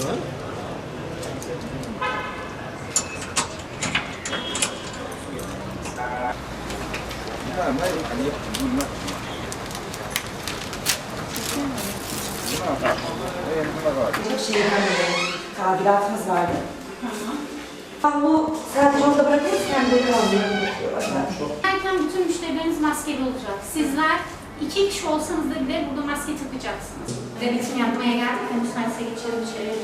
Erdoğan. Büyükşehir Hanım'ın tadilatımız vardı. Ben bu sadece orada bırakırız, kendi kalmıyor. Erken bütün müşterileriniz maskeli olacak. Sizler iki kişi olsanız da bile burada maske takacaksınız. Denetim yapmaya geldik. de Müsaitse geçelim içeri.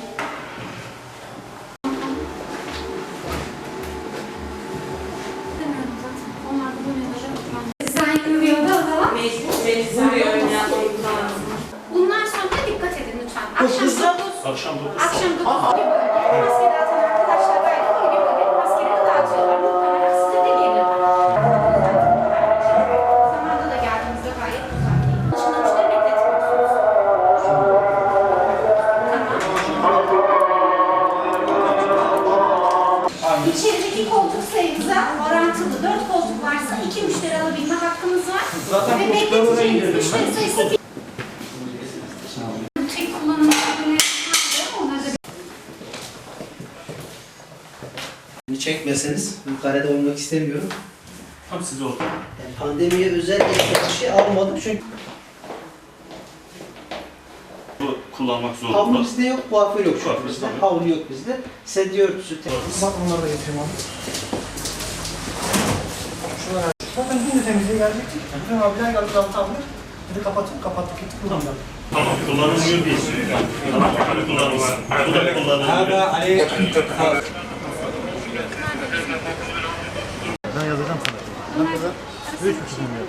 Bundan sonra dikkat edin lütfen. Akşam 9, Akşam 9. akşam 9 gibi bölge. Maske İçerideki koltuk sayımıza orantılı 4 koltuk varsa 2 müşteri alabilme hakkımız var. Zaten Ve indirdim müşteri sayısı bir. Tek kullanım çekmeseniz yukarıda olmak istemiyorum. Tam size orada. Yani pandemiye özel bir şey almadım çünkü kullanmak zor. havlu bizde yok, kuaför yok şu Kuaför an bizde. yok. Havlu yok bizde. Sedye örtüsü tek. Bak onları da getireyim abi. Şunlar Zaten dün de temizliğe gelecektik. Dün abiler geldi altı aldılar. Dedi kapatın, kapattık gittik kullandılar. Tamam kullanılmıyor değil. Tamam kullanılmıyor. Bu da kullanılmıyor. Ben yazacağım sana. Ne kadar? Üç buçuk milyon.